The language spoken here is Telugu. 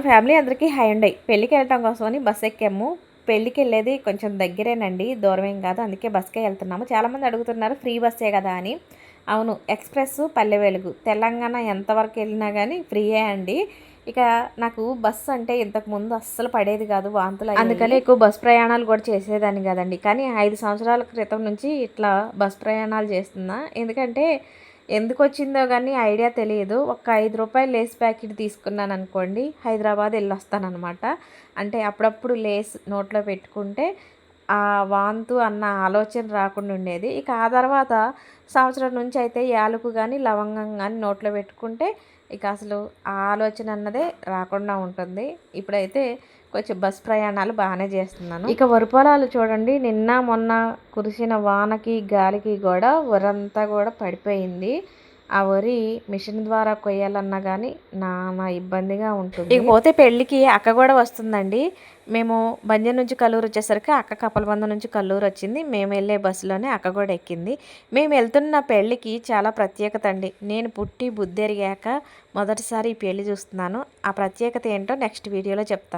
మన ఫ్యామిలీ అందరికీ హై అండ్. పెళ్ళికి వెళ్ళటం కోసమని బస్ ఎక్కాము. పెళ్ళికి వెళ్ళేది కొంచెం దగ్గరేనండి. దూరం ఏం కాదు. అందుకే బస్కే వెళ్తున్నాము. చాలామంది అడుగుతున్నారు ఫ్రీ బస్సే కదా అని. అవును ఎక్స్ప్రెస్ పల్లె వెలుగు తెలంగాణ ఎంతవరకు వెళ్ళినా కానీ ఫ్రీయే అండి. ఇక నాకు బస్సు అంటే ఇంతకు ముందు అస్సలు పడేది కాదు వాంతులు అందుకని ఎక్కువ బస్ ప్రయాణాలు కూడా చేసేదాన్ని కదండి. కానీ ఐదు సంవత్సరాల క్రితం నుంచి ఇట్లా బస్ ప్రయాణాలు చేస్తున్నా. ఎందుకంటే ఎందుకు వచ్చిందో కానీ ఐడియా తెలియదు. ఒక ఐదు రూపాయలు లేస్ ప్యాకెట్ తీసుకున్నాను అనుకోండి హైదరాబాద్ వెళ్ళొస్తానమాట అంటే అప్పుడప్పుడు లేస్ నోట్లో పెట్టుకుంటే ఆ వాంతు అన్న ఆలోచన రాకుండా ఉండేది. ఇక ఆ తర్వాత సంవత్సరం నుంచి అయితే యాలకు కానీ లవంగం కానీ నోట్లో పెట్టుకుంటే ఇక అసలు ఆ ఆలోచన అన్నదే రాకుండా ఉంటుంది. ఇప్పుడైతే కొంచెం బస్ ప్రయాణాలు బాగానే చేస్తున్నాను. ఇక వరి పొలాలు చూడండి. నిన్న మొన్న కురిసిన వానకి గాలికి కూడా వరంతా కూడా పడిపోయింది. ఆ వరి మిషన్ ద్వారా కొయ్యాలన్నా కానీ నానా ఇబ్బందిగా ఉంటుంది. ఇకపోతే పెళ్ళికి అక్క కూడా వస్తుందండి. మేము బంజర్ నుంచి కల్లూరు వచ్చేసరికి అక్క కపలబంద నుంచి కల్లూరు వచ్చింది. మేము వెళ్ళే బస్సులోనే అక్క కూడా ఎక్కింది. మేము వెళ్తున్న పెళ్ళికి చాలా ప్రత్యేకత అండి. నేను పుట్టి బుద్ధి ఎరిగాక మొదటిసారి ఈ పెళ్ళి చూస్తున్నాను. ఆ ప్రత్యేకత ఏంటో నెక్స్ట్ వీడియోలో చెప్తాను